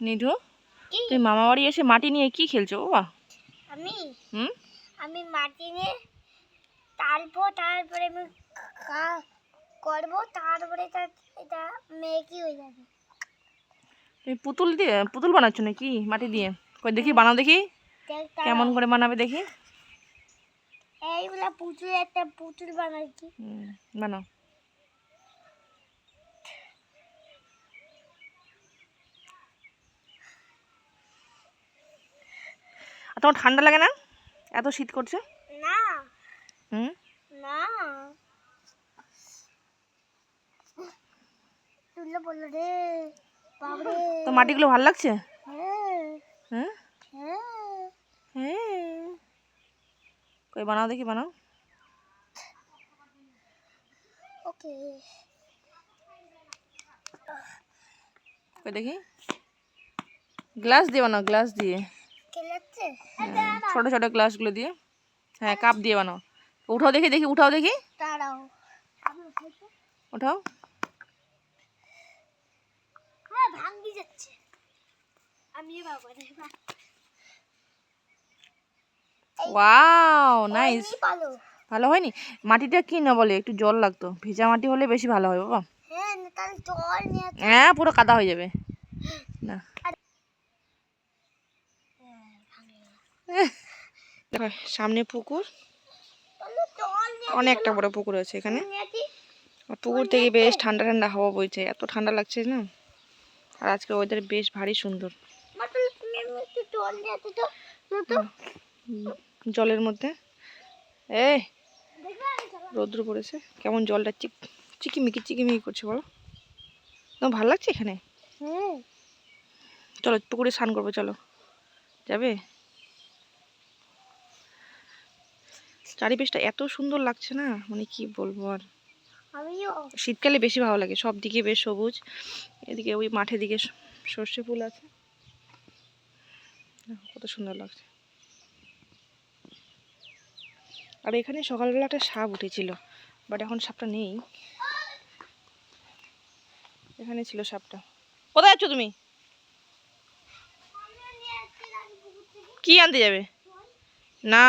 নিধু কি? তুই মামা বাড়ি এসে মাটি নিয়ে কি খেলছো বাবা? আমি? হুম? আমি মাটি নিয়ে টালবো তারপরে আমি কা- করব তারপরে তার এটা মেকি হয়ে যাবে? তুই পুতুল দিয়ে পুতুল বানাচ্ছ নাকি মাটি দিয়ে? কই দেখি বানাও দেখি। কেমন করে বানাবে দেখি। এইগুলা পুতুল একটা পুতুল বানাচ্ছি। হুম, বানাও। আর তোমার ঠান্ডা লাগে না? এত শীত করছে? না। হুম? না। রে তো মাটিগুলো ভালো লাগছে? হ্যাঁ। হ্যাঁ। কই বানাও দেখি বানাও। ওকে। কই দেখি? গ্লাস দিয়ে বানাও গ্লাস দিয়ে। ছোট ছোট গ্লাসগুলো দিয়ে। হ্যাঁ কাপ দিয়ে বানাও। উঠাও দেখি দেখি উঠাও দেখি। উঠাও। হ্যাঁ ভাঙ্গি যাচ্ছে। আমি বাবা ওয়াও নাইস। ভালো ভালো হয়নি? মাটিটা কি না বলে একটু জল লাগতো। ভেজা মাটি হলে বেশি ভালো হয় বাবা। হ্যাঁ হ্যাঁ পুরো কাদা হয়ে যাবে না দেখো সামনে পুকুর। অনেকটা বড় পুকুর আছে এখানে। পুকুর থেকে বেশ ঠান্ডা ঠান্ডা হাওয়া বইছে এত ঠান্ডা লাগছে না? আর আজকে ওয়েদার বেশ ভারী সুন্দর। জলের মধ্যে। এ রৌদ্র পড়েছে কেমন জলটা চিক চিকিমিকি চিকিমিকি করছে বলো। তোমার ভালো লাগছে এখানে? চলো পুকুরে স্নান করব চলো। যাবে? চারিপাশটা এত সুন্দর লাগছে না? মানে কি বলব আর? আমিও। শীতকালে বেশি ভালো লাগে। সব দিকে বেশ সবুজ। এদিকে ওই মাঠের দিকে সর্ষে ফুল আছে। কত সুন্দর লাগছে। আর এখানে সকালবেলা একটা সাপ উঠেছিল বাট এখন সাপটা নেই। এখানে ছিল সাপটা। কোথায় যাচ্ছ তুমি? কি আনতে যাবে? না।